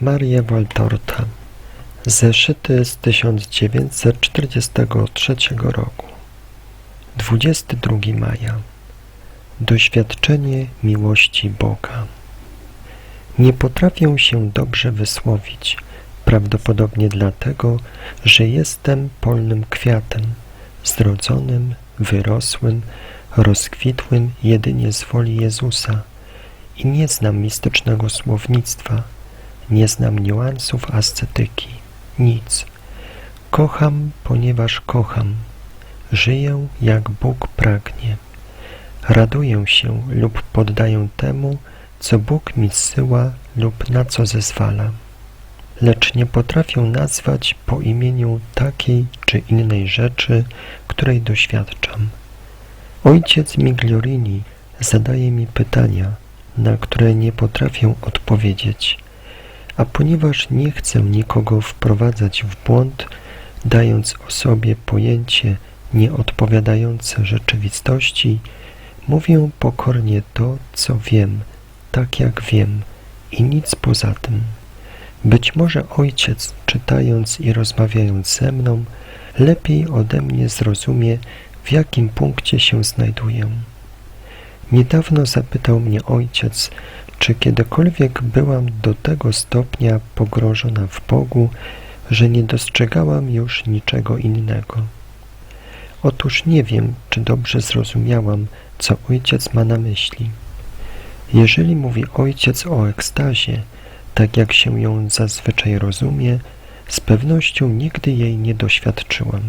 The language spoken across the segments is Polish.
Marię Waltorta Zeszyty z 1943 roku. 22 maja. Doświadczenie miłości Boga. Nie potrafię się dobrze wysłowić, prawdopodobnie dlatego, że jestem polnym kwiatem, zrodzonym, wyrosłym, rozkwitłym jedynie z woli Jezusa i nie znam mistycznego słownictwa, nie znam niuansów ascetyki, nic. Kocham, ponieważ kocham. Żyję, jak Bóg pragnie. Raduję się lub poddaję temu, co Bóg mi zsyła lub na co zezwala. Lecz nie potrafię nazwać po imieniu takiej czy innej rzeczy, której doświadczam. Ojciec Migliorini zadaje mi pytania, na które nie potrafię odpowiedzieć a ponieważ nie chcę nikogo wprowadzać w błąd, dając o sobie pojęcie nieodpowiadające rzeczywistości, mówię pokornie to, co wiem, tak jak wiem i nic poza tym. Być może ojciec, czytając i rozmawiając ze mną, lepiej ode mnie zrozumie, w jakim punkcie się znajduję. Niedawno zapytał mnie ojciec, czy kiedykolwiek byłam do tego stopnia pogrążona w Bogu, że nie dostrzegałam już niczego innego? Otóż nie wiem, czy dobrze zrozumiałam, co ojciec ma na myśli. Jeżeli mówi ojciec o ekstazie, tak jak się ją zazwyczaj rozumie, z pewnością nigdy jej nie doświadczyłam.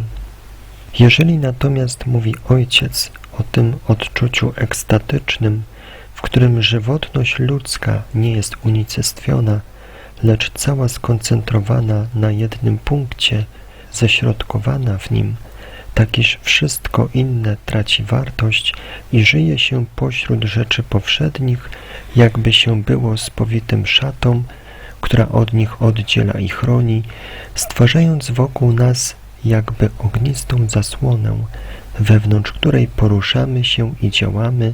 Jeżeli natomiast mówi ojciec o tym odczuciu ekstatycznym, w którym żywotność ludzka nie jest unicestwiona, lecz cała skoncentrowana na jednym punkcie, ześrodkowana w nim, tak iż wszystko inne traci wartość i żyje się pośród rzeczy powszednich, jakby się było spowitym szatą, która od nich oddziela i chroni, stwarzając wokół nas jakby ognistą zasłonę, wewnątrz której poruszamy się i działamy,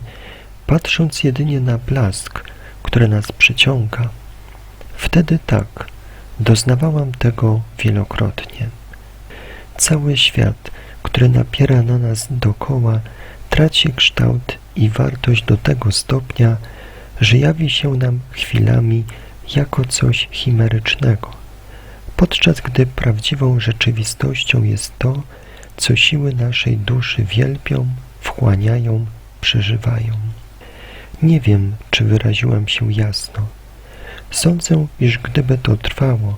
patrząc jedynie na blask, który nas przyciąga. Wtedy tak, doznawałam tego wielokrotnie. Cały świat, który napiera na nas dokoła, traci kształt i wartość do tego stopnia, że jawi się nam chwilami jako coś chimerycznego, podczas gdy prawdziwą rzeczywistością jest to, co siły naszej duszy wielbią, wchłaniają, przeżywają. Nie wiem, czy wyraziłem się jasno. Sądzę, iż gdyby to trwało,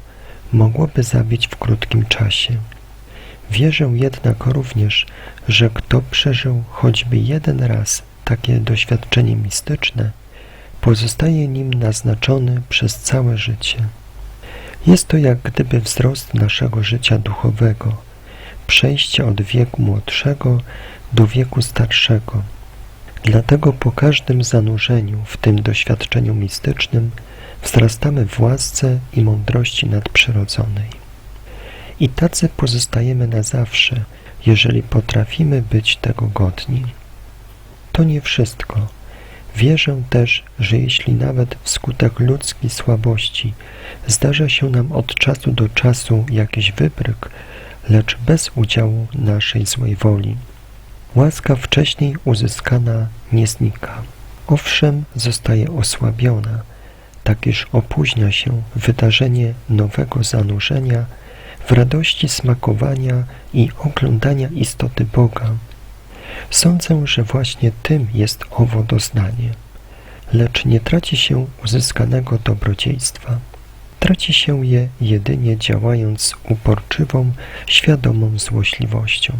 mogłoby zabić w krótkim czasie. Wierzę jednak również, że kto przeżył choćby jeden raz takie doświadczenie mistyczne, pozostaje nim naznaczony przez całe życie. Jest to jak gdyby wzrost naszego życia duchowego, przejście od wieku młodszego do wieku starszego, Dlatego po każdym zanurzeniu w tym doświadczeniu mistycznym wzrastamy w łasce i mądrości nadprzyrodzonej. I tacy pozostajemy na zawsze, jeżeli potrafimy być tego godni. To nie wszystko. Wierzę też, że jeśli nawet wskutek ludzkiej słabości zdarza się nam od czasu do czasu jakiś wybryk, lecz bez udziału naszej złej woli, Łaska wcześniej uzyskana nie znika. Owszem, zostaje osłabiona, tak iż opóźnia się wydarzenie nowego zanurzenia w radości smakowania i oglądania istoty Boga. Sądzę, że właśnie tym jest owo doznanie. Lecz nie traci się uzyskanego dobrodziejstwa. Traci się je jedynie działając z uporczywą, świadomą złośliwością.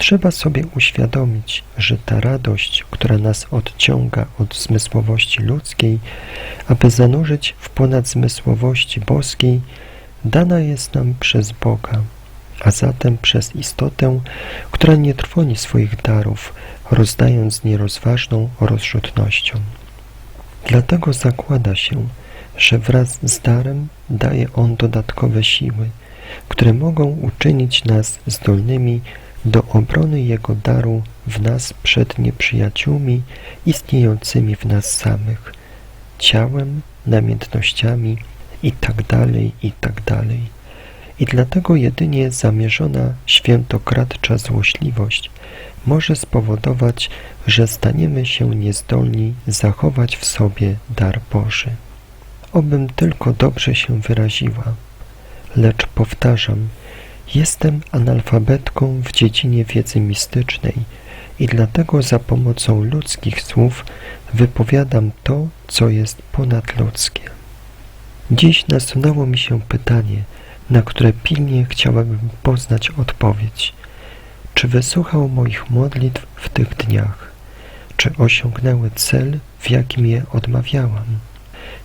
Trzeba sobie uświadomić, że ta radość, która nas odciąga od zmysłowości ludzkiej, aby zanurzyć w ponadzmysłowości boskiej, dana jest nam przez Boga, a zatem przez istotę, która nie trwoni swoich darów, rozdając nierozważną rozrzutnością. Dlatego zakłada się, że wraz z darem daje on dodatkowe siły, które mogą uczynić nas zdolnymi do obrony Jego daru w nas przed nieprzyjaciółmi istniejącymi w nas samych, ciałem, namiętnościami, i tak dalej, i tak. I dlatego jedynie zamierzona świętokradcza złośliwość może spowodować, że staniemy się niezdolni zachować w sobie dar Boży. Obym tylko dobrze się wyraziła, lecz powtarzam, jestem analfabetką w dziedzinie wiedzy mistycznej i dlatego za pomocą ludzkich słów wypowiadam to, co jest ponadludzkie. Dziś nasunęło mi się pytanie, na które pilnie chciałabym poznać odpowiedź. Czy wysłuchał moich modlitw w tych dniach? Czy osiągnęły cel, w jakim je odmawiałam?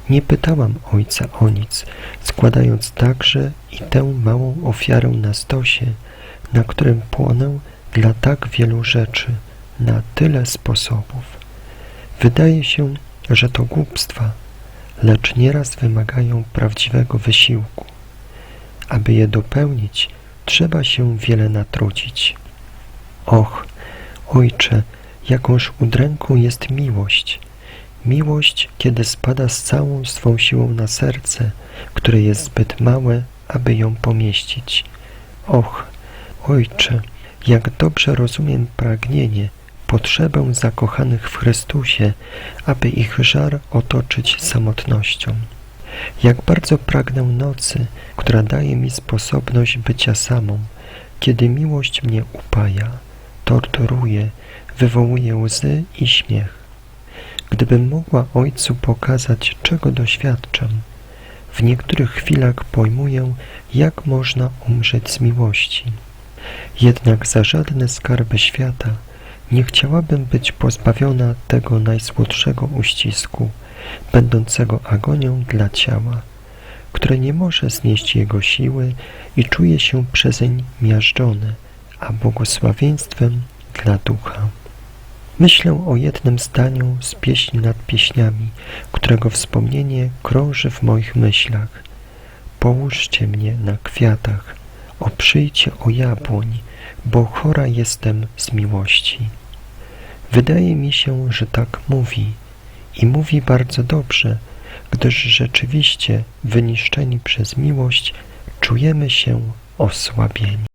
Nie pytałam Ojca o nic, składając także i tę małą ofiarę na stosie, na którym płonę dla tak wielu rzeczy, na tyle sposobów. Wydaje się, że to głupstwa, lecz nieraz wymagają prawdziwego wysiłku. Aby je dopełnić, trzeba się wiele natrudzić. Och, Ojcze, jakąż udręką jest miłość. Miłość, kiedy spada z całą swą siłą na serce, które jest zbyt małe, aby ją pomieścić. Och, Ojcze, jak dobrze rozumiem pragnienie, potrzebę zakochanych w Chrystusie, aby ich żar otoczyć samotnością. Jak bardzo pragnę nocy, która daje mi sposobność bycia samą, kiedy miłość mnie upaja, torturuje, wywołuje łzy i śmiech. Gdybym mogła Ojcu pokazać, czego doświadczam, w niektórych chwilach pojmuję, jak można umrzeć z miłości. Jednak za żadne skarby świata nie chciałabym być pozbawiona tego najsłodszego uścisku, będącego agonią dla ciała, które nie może znieść jego siły i czuje się przezeń miażdżone, a błogosławieństwem dla ducha. Myślę o jednym zdaniu z pieśni nad pieśniami, którego wspomnienie krąży w moich myślach. Połóżcie mnie na kwiatach, oprzyjcie o jabłoń, bo chora jestem z miłości. Wydaje mi się, że tak mówi i mówi bardzo dobrze, gdyż rzeczywiście wyniszczeni przez miłość czujemy się osłabieni.